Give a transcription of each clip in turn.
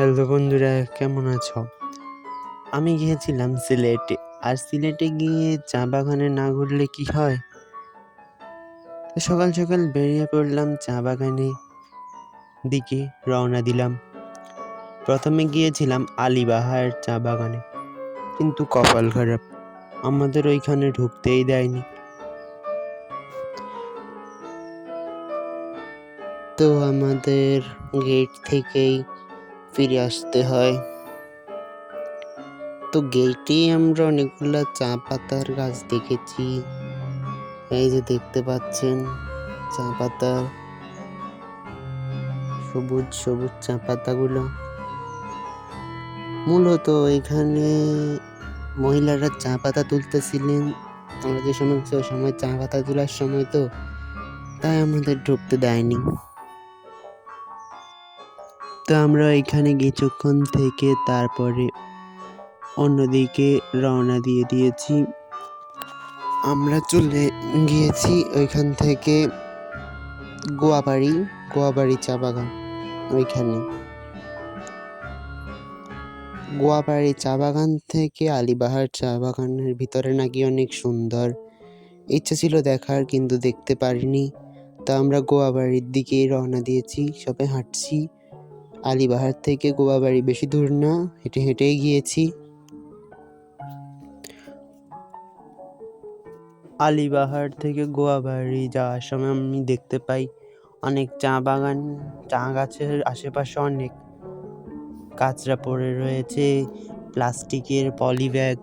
Hello বন্ধুরা, কেমন আছো? আমি গিয়েছিলাম সিলেটে। আর সিলেটে গিয়ে চা বাগানে না ঘুরলে কি হয়? তো সকাল সকাল বেরিয়ে পড়লাম চা বাগানে দিকে, রওনা দিলাম। প্রথমে গিয়েছিলাম আলিবাহার চা বাগানে, কিন্তু কপাল খারাপ। আমাদের ওইখানে ঢুকতেই দেয়নি। তো আমাদের গেট থেকেই ফিরে আসতে হয়। তো গেটেই আমরা অনেকগুলো চা পাতার গাছ দেখেছি। এই যে দেখতে পাচ্ছেন চা পাতা সবুজ সবুজ চা পাতাগুলো মূলত এখানে মহিলারা চা পাতা তুলতেছিলেন। আমরা যে সময় সময় চা পাতা তোলার সময় তো তাই আমাদের ঢুকতে দেয়নি। তো আমরা এখানে কিছুক্ষণ থেকে তারপরে অন্যদিকে রওনা দিয়ে দিয়েছি। আমরা চলে গিয়েছি ওইখান থেকে গোয়াবাড়ি গোয়াবাড়ি চা বাগান ওইখানে। গোয়াবাড়ি চা বাগান থেকে আলিবাহার চা বাগানের ভিতরে নাকি অনেক সুন্দর। ইচ্ছে ছিল দেখার কিন্তু দেখতে পারিনি। তা আমরা গোয়াবাড়ির দিকেই রওনা দিয়েছি, সবে হাঁটছি। আলিবাহার থেকে গোয়াবাড়ি বেশি দূর না, হেঁটে হেঁটেই গিয়েছি। আলিবাহার থেকে গোয়াবাড়ি যাওয়ার সময় আমি দেখতে পাই অনেক চা বাগান, চা গাছের আশেপাশে অনেক কাঁচরা পড়ে রয়েছে, প্লাস্টিকের পলি ব্যাগ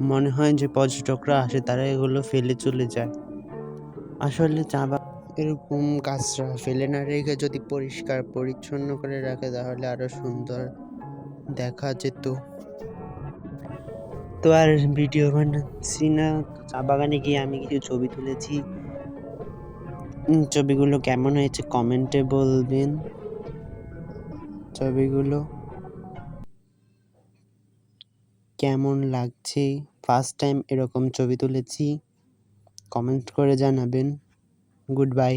মনে হয় যে পর্যটকরা আসে, তারা এগুলো ফেলে চলে যায়। আসলে চা বাগান এরকম কাঁচরা ফেলে না রেখে যদি পরিষ্কার পরিচ্ছন্ন করে রাখে তাহলে আরও সুন্দর দেখা যেত। তো আর ভিডিও বানাচ্ছি না। চা বাগানে গিয়ে আমি কিছু ছবি তুলেছি। ছবিগুলো কেমন হয়েছে কমেন্টে বলবেন। ছবিগুলো কেমন লাগছে? ফার্স্ট টাইম এরকম ছবি তুলেছি। কমেন্ট করে জানাবেন। Good bye